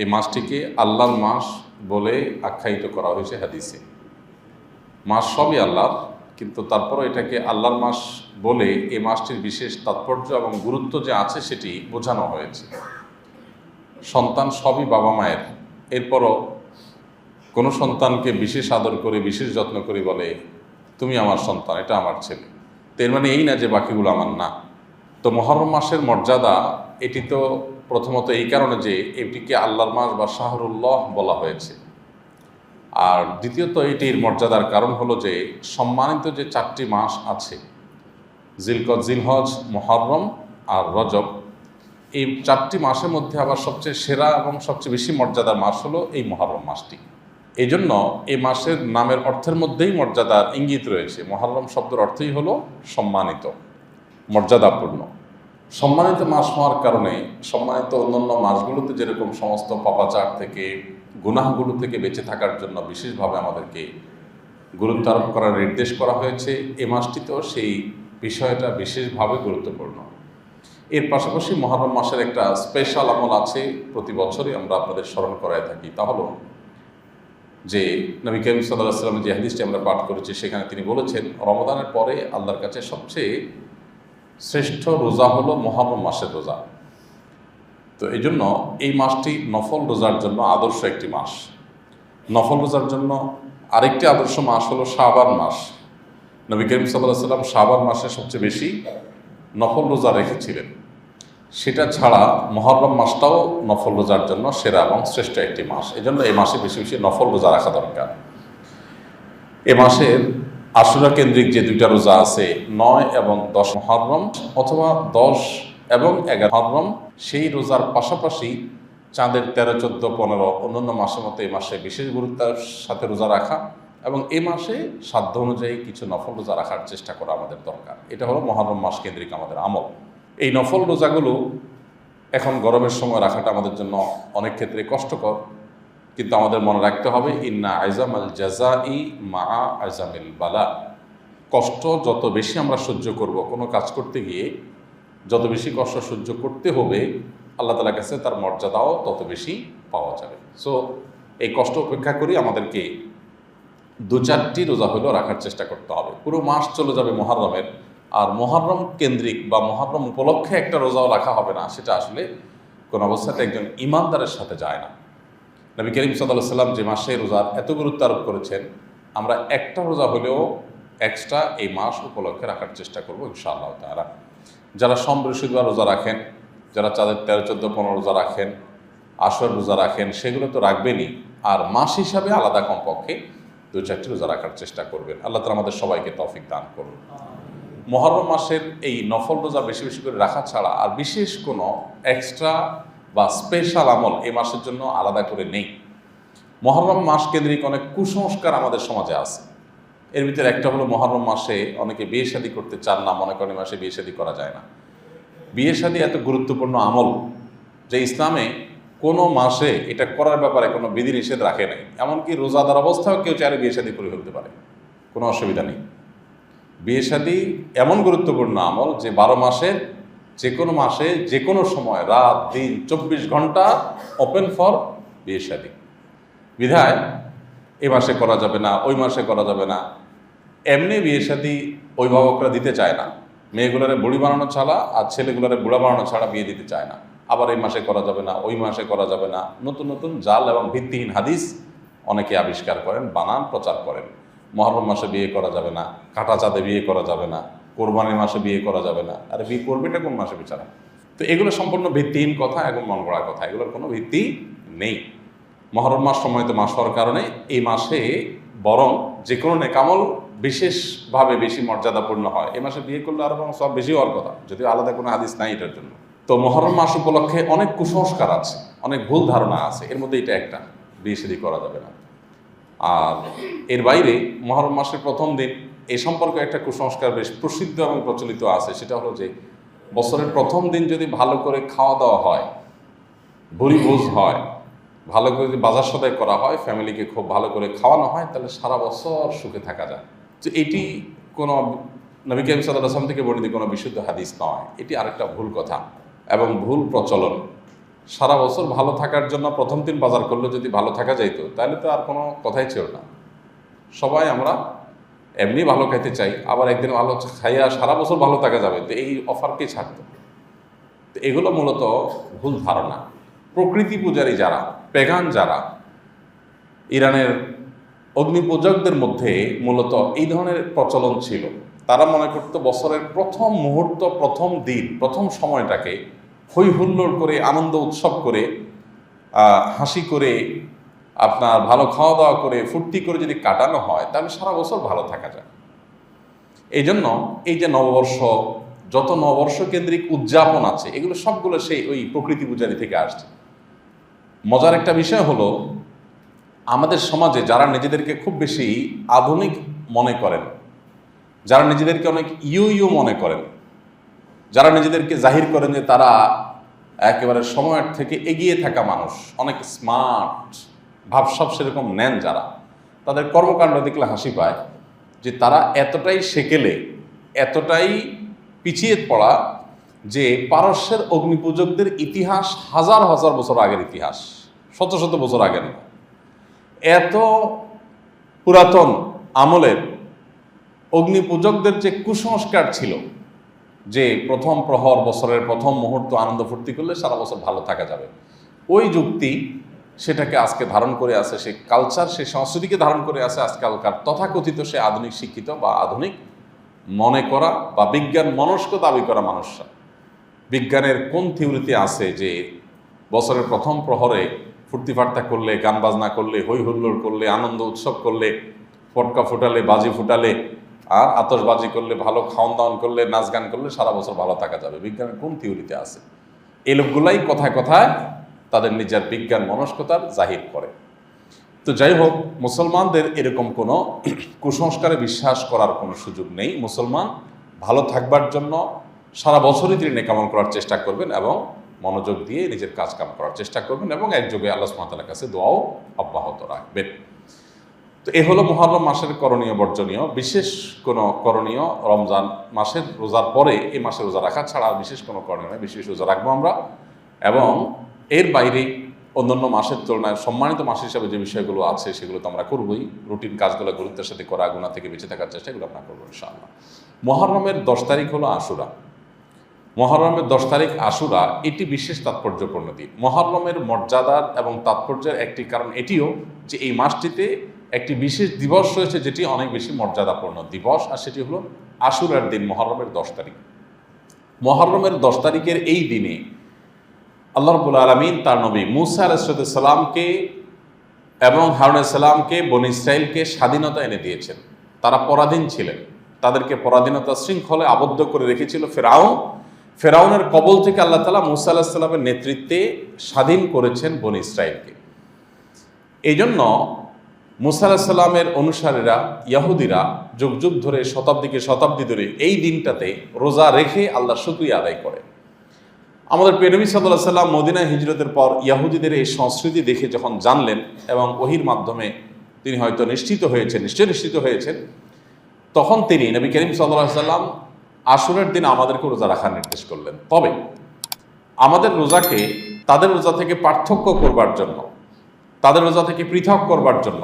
এই মাসটিকে আল্লাহর মাস বলে আখ্যায়িত করা হয়েছে হাদিসে। মাস সবই আল্লাহর, কিন্তু তারপরও এটাকে আল্লাহর মাস বলে এই মাসটির বিশেষ তাৎপর্য এবং গুরুত্ব যে আছে সেটি বোঝানো হয়েছে। সন্তান সবই বাবা মায়ের। এরপরও কোনো সন্তানকে বিশেষ আদর করে, বিশেষ যত্ন করে বলে, তুমি আমার সন্তান, এটা আমার ছেলে। তো এর মানে এই না যে বাকিগুলো আমার না। তো মহরম মাসের মর্যাদা, এটি তো প্রথমত এই কারণে যে এটিকে আল্লাহর মাস বা শাহরুল্লাহ বলা হয়েছে। আর দ্বিতীয়ত এটির মর্যাদার কারণ হলো যে সম্মানিত যে চারটি মাস আছে জিলকদ জিলহজ, মহরম আর রজব, এই চারটি মাসের মধ্যে আবার সবচেয়ে সেরা এবং সবচেয়ে বেশি মর্যাদার মাস হলো এই মহরম মাসটি। এই জন্য এই মাসের নামের অর্থের মধ্যেই মর্যাদার ইঙ্গিত রয়েছে। মহরম শব্দের অর্থই হলো সম্মানিত, মর্যাদাপূর্ণ। সম্মানিত মাস হওয়ার কারণে সম্মানিত অন্যান্য মাসগুলোতে যেরকম সমস্ত পাপাচার থেকে, গুনাহগুলো থেকে বেঁচে থাকার জন্য বিশেষভাবে আমাদেরকে গুরুত্ব আরোপ করার নির্দেশ করা হয়েছে, এ মাসটিতেও সেই বিষয়টা বিশেষভাবে গুরুত্বপূর্ণ। এর পাশাপাশি মহরম মাসের একটা স্পেশাল আমল আছে, প্রতি বছরই আমরা আপনাদের স্মরণ করায় থাকি। তা হলো যে নবী করিম সাল্লাহ সাল্লামের যে হাদিসটি আমরা পাঠ করেছি, সেখানে তিনি বলেছেন রমদানের পরে আল্লাহর কাছে সবচেয়ে শ্রেষ্ঠ রোজা হলো মহরম মাসের রোজা। তো এই জন্য এই মাসটি নফল রোজার জন্য আদর্শ একটি মাস। নফল রোজার জন্য আরেকটি আদর্শ মাস হলো শাবান মাস। নবী করিম সাল্লাহ সাল্লাম শাবান মাসে সবচেয়ে বেশি নফল রোজা রেখেছিলেন। সেটা ছাড়া মহরম মাসটাও নফল রোজার জন্য সেরা এবং শ্রেষ্ঠ একটি মাস। এই জন্য এই মাসে বেশি বেশি নফল রোজা রাখা দরকার। এ মাসের আশুরা কেন্দ্রিক যে দুইটা রোজা আছে, নয় এবং দশ মহরম অথবা দশ এবং এগারো মহরম, সেই রোজার পাশাপাশি চাঁদের তেরো, চোদ্দ, পনেরো অন্যান্য মাসের মতো এই মাসে বিশেষ গুরুত্বের সাথে রোজা রাখা এবং এই মাসে সাধ্য অনুযায়ী কিছু নফল রোজা রাখার চেষ্টা করা আমাদের দরকার। এটা হলো মহরম মাস কেন্দ্রিক আমাদের আমল। এই নফল রোজাগুলো এখন গরমের সময় রাখাটা আমাদের জন্য অনেক ক্ষেত্রে কষ্টকর। কিন্তু আমাদের মনে রাখতে হবে, ইন্না আইজাম আল জাজা ই মা আইজামিল বালা কষ্ট যত বেশি আমরা সহ্য করব, কোনো কাজ করতে গিয়ে যত বেশি কষ্ট সহ্য করতে হবে, আল্লাহ তালার কাছে তার মর্যাদাও তত বেশি পাওয়া যাবে। সো এই কষ্ট উপেক্ষা করি আমাদেরকে দু চারটি রোজা হলেও রাখার চেষ্টা করতে হবে। পুরো মাস চলে যাবে মহারমের আর মহারম কেন্দ্রিক বা মহারম উপলক্ষে একটা রোজাও রাখা হবে না, সেটা আসলে কোনো অবস্থাতে একজন ইমানদারের সাথে যায় না। নবী করিম সাল্লাহ সাল্লাম যে মাসে রোজার এত গুরুত্ব আরোপ করেছেন, আমরা একটা রোজা হলেও এক্সট্রা এই মাস উপলক্ষে রাখার চেষ্টা করব ইনশাআল্লাহ তারা যারা সোম রোজা রাখেন, যারা চাঁদের তেরো, চোদ্দ, পনেরো রোজা রাখেন আসর রোজা রাখেন, সেগুলো তো রাখবেনই। আর মাস হিসাবে আলাদা কমপক্ষে দু চারটি রোজা রাখার চেষ্টা করবেন। আল্লাহ তালা আমাদের সবাইকে তফিক দান করুন। মহরম মাসের এই নফল রোজা বেশি বেশি করে রাখা ছাড়া আর বিশেষ কোনো এক্সট্রা বা স্পেশাল আমল এই মাসের জন্য আলাদা করে নেই। মহরম মাস কেন্দ্রিক অনেক কুসংস্কার আমাদের সমাজে আছে। এর ভিতরে একটা হলো মহরম মাসে অনেকে বিয়ে শাদী করতে চান না, মনে করেন মাসে বিয়ে শাদী করা যায় না। বিয়ে শাদী এত গুরুত্বপূর্ণ আমল যে ইসলামে কোনো মাসে এটা করার ব্যাপারে কোনো বিধি নিষেধ রাখে নাই। এমনকি রোজাদার অবস্থাও কেউ চাইলে বিয়ে শাদী করে ফেলতে পারে। কোনো অসুবিধা নেই। বিয়ে শাদী এমন গুরুত্বপূর্ণ আমল যে বারো মাসের যে কোনো মাসে যে কোনো সময়, রাত, দিন, চব্বিশ ঘণ্টা ওপেন ফর বিয়ে শাদী। বিধায়, এ মাসে করা যাবে না, ওই মাসে করা যাবে না। এমনি বিয়ে শাদী অভিভাবকরা দিতে চায় না। মেয়েগুলোরে বুড়ি বানানো ছাড়া আর ছেলেগুলোরে বুড়া বানানো ছাড়া বিয়ে দিতে চায় না। আবার এই মাসে করা যাবে না, ওই মাসে করা যাবে না। নতুন নতুন জাল এবং ভিত্তিহীন হাদিস অনেকে আবিষ্কার করেন, বানান, প্রচার করেন। মহরম মাসে বিয়ে করা যাবে না, কাটা চাঁদে বিয়ে করা যাবে না। কোরবানির মাসে বিয়ে করা যাবে না। আর বিয়ে করবে এটা কোন মাসে বিচারা তো এগুলো সম্পূর্ণ ভিত্তিহীন কথা এবং মন গড়া কথা। এগুলোর কোনো ভিত্তি নেই। মহরম মাস সময়ত মাস হওয়ার কারণে এই মাসে বরং যে কোনো নেকামল বিশেষভাবে বেশি মর্যাদাপূর্ণ হয়। এই মাসে বিয়ে করলে আরও সব বেশি হওয়ার কথা। যদিও আলাদা কোনো হাদিস নাই এটার জন্য। তো মহরম মাস উপলক্ষে অনেক কুসংস্কার আছে, অনেক ভুল ধারণা আছে। এর মধ্যে এটা একটা। বিয়ে করা যাবে না। আর এর বাইরে মহরম মাসের প্রথম দিন এই সম্পর্কে একটা কুসংস্কার বেশ প্রসিদ্ধ এবং প্রচলিত আছে। সেটা হলো যে, বছরের প্রথম দিন যদি ভালো করে খাওয়া দাওয়া হয় ভুরি ভোজ হয়, ভালো করে যদি বাজার সদাই করা হয়, ফ্যামিলিকে খুব ভালো করে খাওয়ানো হয়, তাহলে সারা বছর সুখে থাকা যায়। তো এটি কোনো নবী কাইম সাল্লাহ আসলাম থেকে বর্ণিত কোনো বিশুদ্ধ হাদিস নয়। এটি আরেকটা ভুল কথা এবং ভুল প্রচলন। সারা বছর ভালো থাকার জন্য প্রথম দিন বাজার করলে যদি ভালো থাকা যাইতো, তাহলে তো আর কোনো কথাই ছিল না। সবাই আমরা এমনি ভালো খাইতে চাই, আবার একদিন ভালো খাইয়া সারা বছর ভালো থাকা যাবে, তো এই অফারকে ছাড়তো তো এগুলো মূলত ভুল ধারণা। প্রকৃতি পূজারী যারা পেগান যারা, ইরানের অগ্নিপূজকদের মধ্যে মূলত এই ধরনের প্রচলন ছিল। তারা মনে করতো বছরের প্রথম মুহূর্ত, প্রথম দিন, প্রথম সময়টাকে হই হুল্লোড় করে, আনন্দ উৎসব করে হাসি করে আপনার ভালো খাওয়া দাওয়া করে, ফুর্তি করে যদি কাটানো হয়, তাহলে সারা বছর ভালো থাকা যায়। এই জন্য এই যে নববর্ষ, যত নববর্ষ কেন্দ্রিক উদযাপন আছে, এগুলো সবগুলো সেই ওই প্রকৃতি পূজারি থেকে আসছে। মজার একটা বিষয় হলো, আমাদের সমাজে যারা নিজেদেরকে খুব বেশি আধুনিক মনে করেন, যারা নিজেদেরকে অনেক ইউ ইউ মনে করেন, যারা নিজেদেরকে জাহির করেন যে তারা একেবারে সময়ের থেকে এগিয়ে থাকা মানুষ, অনেক স্মার্ট ভাবসাব সেরকম নেন যারা। তাদের কর্মকাণ্ড দেখলে হাসি পায় যে তারা এতটাই সেকেলে, এতটাই পিছিয়ে পড়া যে পারস্যের অগ্নিপূজকদের ইতিহাস হাজার হাজার বছর আগের ইতিহাস, শত শত বছর আগের এত পুরাতন আমলের অগ্নিপূজকদের যে কুসংস্কার ছিল, যে প্রথম প্রহর বছরের প্রথম মুহূর্ত আনন্দ ফুর্তি করলে সারা বছর ভালো থাকা যাবে। ওই যুক্তি সেটাকে আজকে ধারণ করে আছে, সে কালচার সে সংস্কৃতিকে ধারণ করে আছে আজকালকার তথাকথিত সে আধুনিক শিক্ষিত বা আধুনিক মনে করা বা বিজ্ঞান মনস্ক দাবি করা মানুষরা। বিজ্ঞানের কোন থিওরিতে আছে যে বছরের প্রথম প্রহরে ফুর্তি ফার্তা করলে, গান বাজনা করলে হই হুল্লোড় করলে, আনন্দ উৎসব করলে, ফটকা ফুটালে, বাজি ফুটালে, আর আতশবাজি করলে, ভালো খাওয়ান দাওয়ান করলে, নাচ গান করলে সারা বছর ভালো থাকা যাবে। বিজ্ঞানের কোন থিওরিতে আছে? এই লোকগুলাই কথায় কথায় তাদের নিজের বিজ্ঞান মনস্কতার জাহির করে। তো যাই হোক, মুসলমানদের এরকম কোনো কুসংস্কারে বিশ্বাস করার কোনো সুযোগ নেই। মুসলমান ভালো থাকবার জন্য সারা বছরই তিনি নেকামল করার চেষ্টা করবেন এবং মনোযোগ দিয়ে নিজের কাজ কাম করার চেষ্টা করবেন এবং একযোগে আল্লাহ সুমাতালার কাছে দোয়াও অব্যাহত রাখবেন। তো এ হলো মহরম মাসের করণীয় বর্জনীয়। বিশেষ কোনো করণীয় রমজান মাসের রোজার পরে এই মাসে রোজা রাখা ছাড়া বিশেষ কোনো করণীয় নয়। বিশেষ রোজা রাখব আমরা এবং এর বাইরে অন্যান্য মাসের তুলনায় সম্মানিত মাস হিসাবে যে বিষয়গুলো আছে, সেগুলো তো আমরা করবোই। রুটিন কাজগুলো গুরুত্বের সাথে করা, গুণা থেকে বেঁচে থাকার চেষ্টা এগুলো আমরা করব, ইনশাআল্লাহ। মহরমের দশ তারিখ হলো আশুরা। মহরমের দশ তারিখ আশুরা, এটি বিশেষ তাৎপর্যপূর্ণ দিন। মহরমের মর্যাদার এবং তাৎপর্যের একটি কারণ এটিও যে এই মাসটিতে একটি বিশেষ দিবস রয়েছে, যেটি অনেক বেশি মর্যাদাপূর্ণ দিবস, আর সেটি হলো আশুরার দিন, মহরমের দশ তারিখ। মহরমের দশ তারিখের এই দিনে আল্লাহ রবুল আলমিন তার নবী মুসা আলাইসালামকে এবং হারুন সালামকে বন ইসরায়েলকে স্বাধীনতা এনে দিয়েছেন। তারা পরাধীন ছিলেন। তাদেরকে পরাধীনতা শৃঙ্খলে আবদ্ধ করে রেখেছিল ফেরাউন। ফেরাউনের কবল থেকে আল্লাহ তালা মুসা আলাহিসাল্লামের নেতৃত্বে স্বাধীন করেছেন বন ইসরায়েলকে এই জন্য মুসা আলাহিসাল্লামের অনুসারীরা, ইয়াহুদিরা যুগ যুগ ধরে শতাব্দীকে শতাব্দী ধরে এই দিনটাতে রোজা রেখে আল্লাহ শুক্রিয়া আদায় করে। আমাদের পেনবী সাল্লাহ সাল্লাম মদিনা হিজরতের পর ইয়াহুদিদের এই সংস্কৃতি দেখে যখন জানলেন এবং ওহির মাধ্যমে তিনি হয়তো নিশ্চিত হয়েছেন নিশ্চয় নিশ্চিত হয়েছেন, তখন তিনি নবী করিম সাল্লাহ সাল্লাম আশুরের দিন আমাদেরকে রোজা রাখার নির্দেশ করলেন। তবে আমাদের রোজাকে তাদের রোজা থেকে পার্থক্য করবার জন্য, তাদের রোজা থেকে পৃথক করবার জন্য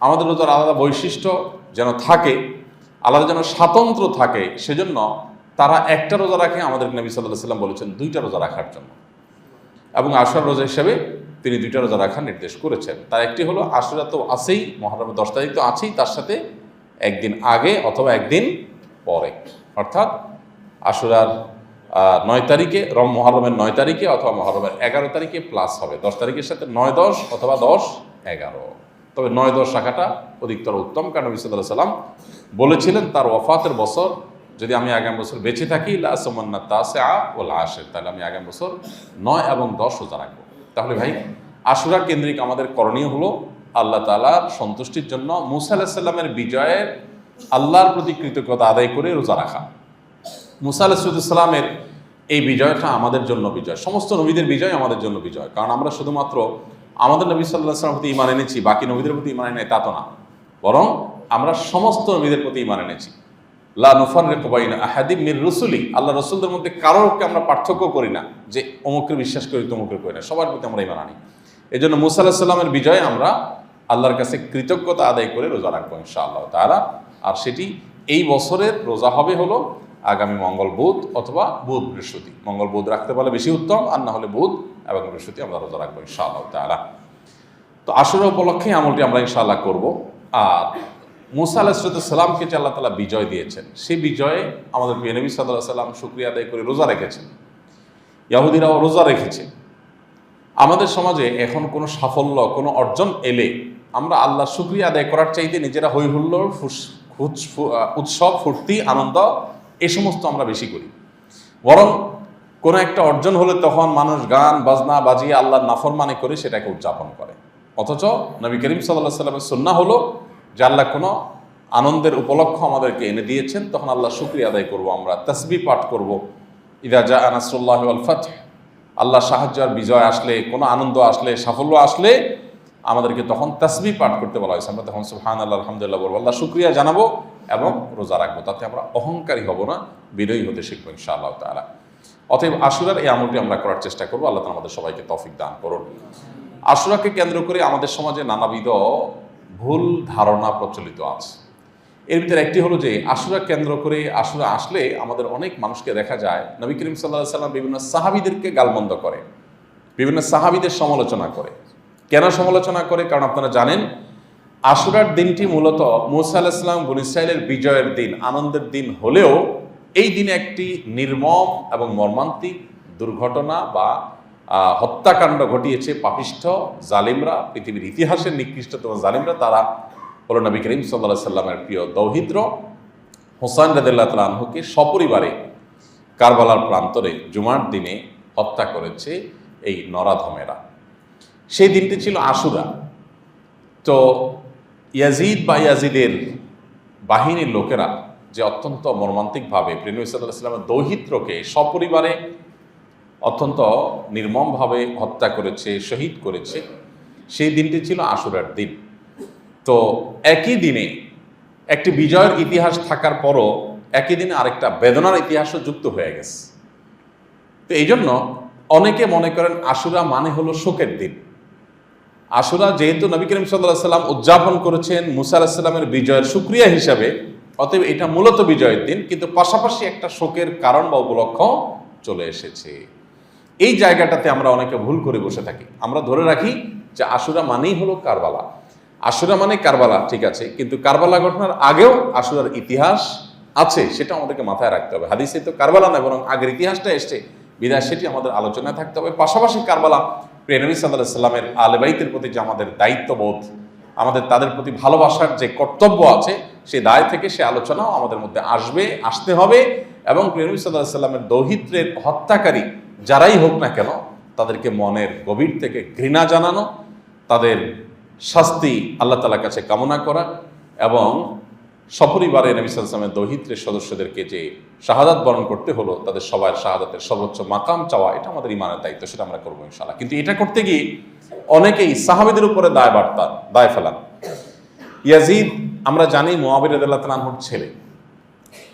আমাদের রোজার আলাদা বৈশিষ্ট্য যেন থাকে, আলাদা যেন স্বাতন্ত্র থাকে, সেজন্য তারা একটা রোজা রাখে আমাদের নবী সাল্লাহ সাল্লাম বলেছেন দুইটা রোজা রাখার জন্য। এবং আশুরার রোজা হিসেবে তিনি দুইটা রোজা রাখার নির্দেশ করেছেন। তার একটি হলো আশুরা তো আছেই, মহরমের দশ তারিখ তো আছেই, তার সাথে একদিন আগে অথবা একদিন পরে। অর্থাৎ আশুরার নয় তারিখে, রম, মহরমের নয় তারিখে অথবা মহরমের এগারো তারিখে প্লাস হবে। দশ তারিখের সাথে নয় দশ অথবা দশ এগারো। তবে নয় দশ রাখাটা অধিকতর উত্তম। কারণ নবী সাল্লাহ সাল্লাম বলেছিলেন, তার ওফাতের বছর যদি আমি আগামী বছর বেঁচে থাকি লাসমান্না তাসে আ ও লাশের তাহলে আমি আগামী বছর নয় এবং দশ রোজা রাখব। তাহলে ভাই আশুরা কেন্দ্রিক আমাদের করণীয় হলো আল্লাহ তালার সন্তুষ্টির জন্য মুসা আলাহিসাল্লামের বিজয়ের আল্লাহর প্রতি কৃতজ্ঞতা আদায় করে রোজা রাখা। মুসা আলাহিসাল্লামের এই বিজয়টা আমাদের জন্য বিজয়। সমস্ত নবীদের বিজয় আমাদের জন্য বিজয়। কারণ আমরা শুধুমাত্র আমাদের নবী সাল্লাহ সাল্লামের প্রতি ইমান এনেছি, বাকি নবীদের প্রতি ইমান এনে তা তো না। বরং আমরা সমস্ত নবীদের প্রতি ইমান এনেছি। লা নুফাররিকু বাইনা আহাদিম মির রসুলি। আল্লাহ রসুলদের মধ্যে কারোকে আমরা পার্থক্য করি না যে অমুকের বিশ্বাস করি, তমুকের করি না। সবার প্রতি আমরা ইমান আনি। এই জন্য মুসা সাল্লামের বিজয়ে আমরা আল্লাহর কাছে কৃতজ্ঞতা আদায় করে রোজা রাখব ইনশাআল্লাহ তারা আর সেটি এই বছরের রোজা হবে হলো আগামী মঙ্গল বুধ অথবা বুধ বৃহস্পতি। মঙ্গল বুধ রাখতে পারলে বেশি উত্তম, আর না হলে বুধ এবং বৃহস্পতি আমরা রোজা রাখব ইনশাআল্লাহ তারা তো আসলে উপলক্ষে আমলটি আমরা ইনশাআল্লাহ করব। আর মুসা আলাহিসাল্লামকে যে আল্লাহ তালা বিজয় দিয়েছেন সেই বিজয়ে আমাদের প্রিয় নবী সাল্লাহ সাল্লাম শুক্রিয়া আদায় করে রোজা রেখেছেন। ইয়াহুদিরাও রোজা রেখেছে। আমাদের সমাজে এখন কোনো সাফল্য কোনো অর্জন এলে আমরা আল্লাহ শুক্রিয়া আদায় করার চাইতে নিজেরা হৈ হুল্লোড় ফুস- ফুস- ফু- আহ, উৎসব ফুর্তি আনন্দ এ সমস্ত আমরা বেশি করি। বরং কোনো একটা অর্জন হলে তখন মানুষ গান বাজনা বাজিয়ে আল্লাহর নাফরমানি করে সেটাকে উদযাপন করে। অথচ নবী করিম সাল্লাহ সাল্লামের সন্না হলো যে আল্লাহ কোনো আনন্দের উপলক্ষ আমাদেরকে এনে দিয়েছেন, তখন আল্লাহ শুক্রিয়া আদায় করব আমরা, তসবি পাঠ করব। ইদা জা আনাসুল্লাহ আল আল্লাহ সাহায্য আর বিজয় আসলে, কোনো আনন্দ আসলে, সাফল্য আসলে আমাদেরকে তখন তসবি পাঠ করতে বলা হয়েছে। আমরা তখন সুহান আল্লাহ আলহামদুলিল্লাহ বলব, আল্লাহ শুক্রিয়া জানাব এবং রোজা রাখব, তাতে আমরা অহংকারী হব না, বিনয়ী হতে শিখব ইনশাআল্লাহ তালা অতএব আশুরার এই আমলটি আমরা করার চেষ্টা করব, আল্লাহ আমাদের সবাইকে তফিক দান করুন। আশুরাকে কেন্দ্র করে আমাদের সমাজে নানাবিধ ভুল ধারণা প্রচলিত আছে। এর ভিতরে একটি হলো যে, আশুরা কেন্দ্র করে আশুরা আসলে আমাদের অনেক মানুষকে দেখা যায়, নবী করিম সাল্লাহ সাল্লাম বিভিন্ন সাহাবিদেরকে গালমন্দ করে, বিভিন্ন সাহাবিদের সমালোচনা করে। কেন সমালোচনা করে? কারণ আপনারা জানেন, আশুরার দিনটি মূলত মুসা আলাহিসাম বন বিজয়ের দিন, আনন্দের দিন হলেও এই দিনে একটি নির্মম এবং মর্মান্তিক দুর্ঘটনা বা হত্যাকাণ্ড ঘটিয়েছে পাপিষ্ঠ জালিমরা, পৃথিবীর ইতিহাসের নিকৃষ্টতম জালিমরা, তারা হলো নবী করিম সাল্লাহ সাল্লামের প্রিয় দৌহিদ্র হোসাইন রাদিল্লাহ তালহুকে সপরিবারে কারবালার প্রান্তরে জুমার দিনে হত্যা করেছে এই নরাধমেরা। সেই দিনটি ছিল আশুরা। তো ইয়াজিদ বা ইয়াজিদের বাহিনীর লোকেরা যে অত্যন্ত মর্মান্তিকভাবে প্রেনু ইসলামের দৌহিত্রকে সপরিবারে অত্যন্ত নির্মমভাবে হত্যা করেছে, শহীদ করেছে। সেই দিনটি ছিল আশুরার দিন। তো একই দিনে একটি বিজয়ের ইতিহাস থাকার পরও একই দিনে আরেকটা বেদনার ইতিহাসও যুক্ত হয়ে গেছে। তো এই জন্য অনেকে মনে করেন আশুরা মানে হলো শোকের দিন। আশুরা যেহেতু নবী করিম সাল্লাহ সাল্লাম উদযাপন করেছেন, মুসা আলাহিসাল্লামের বিজয়ের সুক্রিয়া হিসাবে, অতএব এটা মূলত বিজয়ের দিন, কিন্তু পাশাপাশি একটা শোকের কারণ বা উপলক্ষ চলে এসেছে। এই জায়গাটাতে আমরা অনেকে ভুল করে বসে থাকি। আমরা ধরে রাখি যে আশুরা মানেই হলো কারবালা। আশুরা মানে কারবালা, ঠিক আছে? কিন্তু কারবালা ঘটনার আগেও আশুরার ইতিহাস আছে, সেটা আমাদেরকে মাথায় রাখতে হবে। হাদিসে তো কারবালা নয় বরং আগের ইতিহাসটা এসছে। বিদায় সেটি আমাদের আলোচনায় থাকতে হবে। পাশাপাশি কারবালা প্রেনবী সাল্লাহ সাল্লামের আলেবাইতের প্রতি যে আমাদের দায়িত্ববোধ, আমাদের, তাদের প্রতি ভালোবাসার যে কর্তব্য আছে, সেই দায় থেকে সে আলোচনাও আমাদের মধ্যে আসবে, আসতে হবে। এবং প্রেনবী সাল্লাহ সাল্লামের দৌহিত্রের হত্যাকারী যারাই হোক না কেন, তাদেরকে মনের গভীর থেকে ঘৃণা জানানো, তাদের শাস্তি আল্লাহ তালার কাছে কামনা করা এবং সপরিবারে নবী সাল্লামের দৌহিত্রের সদস্যদেরকে যে শাহাদাত বরণ করতে হলো, তাদের সবার শাহাদাতের সর্বোচ্চ মাকাম চাওয়া, এটা আমাদের ইমানের দায়িত্ব, সেটা আমরা করব ইনশাল্লাহ কিন্তু এটা করতে গিয়ে অনেকেই সাহাবিদের উপরে দায় বার্তা, দায় ফেলান। ইয়াজিদ, আমরা জানি মোয়াবির আদাল্লাহ তালানহুর ছেলে।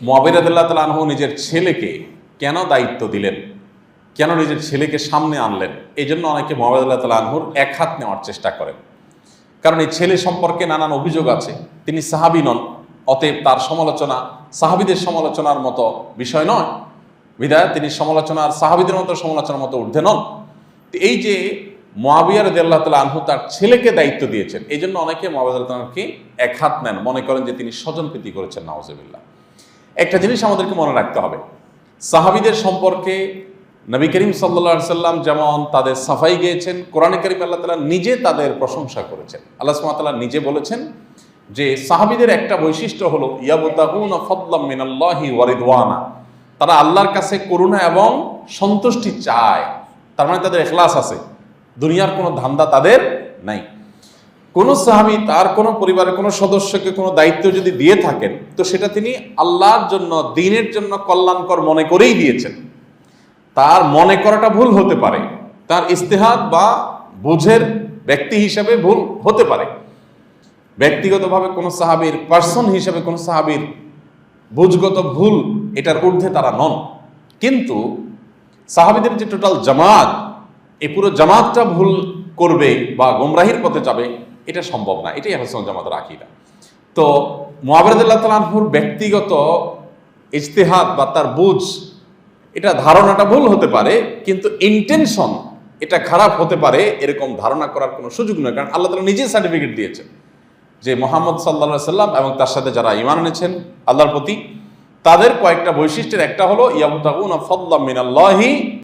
মোয়াবির আদাল্লাহ তালানহু নিজের ছেলেকে কেন দায়িত্ব দিলেন? কেন নিজের ছেলেকে সামনে আনলেন? এই জন্য অনেকে মোহাম্মদ আল্লাহ তালা আনহুর এক হাত নেওয়ার চেষ্টা করেন। কারণ এই ছেলে সম্পর্কে নানান অভিযোগ আছে। তিনি সাহাবি নন, অতএব তার সমালোচনা সাহাবিদের সমালোচনার মতো বিষয় নয়। বিধায় তিনি সমালোচনার সাহাবিদের মতো সমালোচনার মতো ঊর্ধ্বে নন। এই যে মোয়াবিয়ার আল্লাহ তালা আনহু তার ছেলেকে দায়িত্ব দিয়েছেন, এই জন্য অনেকে আল্লাহকে এক হাত নেন। মনে করেন যে তিনি স্বজন প্রীতি করেছেন নওয়াজবিল্লা একটা জিনিস আমাদেরকে মনে রাখতে হবে। সাহাবিদের সম্পর্কে নবী করিম সাল্লা সাল্লাম যেমন তাদের সাফাই গিয়েছেন, কোরআনে করিম আল্লাহ তালা নিজে তাদের প্রশংসা করেছেন। আল্লাহ সুমাতাল্লাহ নিজে বলেছেন যে সাহাবিদের একটা বৈশিষ্ট্য হলো ফদলাম মিনাল্লাহি তারা আল্লাহর কাছে করুণা এবং সন্তুষ্টি চায়। তার মানে তাদের এখলাস আছে। দুনিয়ার কোনো ধান্দা তাদের নাই। কোন সাহাবি তার কোনো পরিবারের কোনো সদস্যকে কোনো দায়িত্ব যদি দিয়ে থাকেন, তো সেটা তিনি আল্লাহর জন্য, দিনের জন্য কল্যাণকর মনে করেই দিয়েছেন। তার মনে করাটা ভুল হতে পারে। তার ইস্তেহাদ বা বুঝের ব্যক্তি হিসাবে ভুল হতে পারে। ব্যক্তিগতভাবে কোনো সাহাবির পার্সন হিসাবে কোনো সাহাবির বুঝগত ভুল এটার ঊর্ধ্বে তারা নন। কিন্তু সাহাবিদের যে টোটাল জামাত এই পুরো জামাতটা ভুল করবে বা গোমরাহির পথে যাবে, এটা সম্ভব না। এটাই আহসান জামাতের আকিদা। তো মোয়াবরদুল্লাহ তালাহুর ব্যক্তিগত ইজতেহাদ বা তার বুঝ এটা ধারণাটা ভুল হতে পারে, কিন্তু ইন্টেনশন এটা খারাপ হতে পারে, এরকম ধারণা করার কোনো সুযোগ নয়, কারণ আল্লাহ তালা নিজেই সার্টিফিকেট দিয়েছেন যে মোহাম্মদ সাল্লা সাল্লাম এবং তার সাথে যারা ইমান এনেছেন আল্লাহর প্রতি, তাদের কয়েকটা বৈশিষ্ট্যের একটা হলো, ইয়াবুতাগুন ফদ্লা মিনাল্লাহি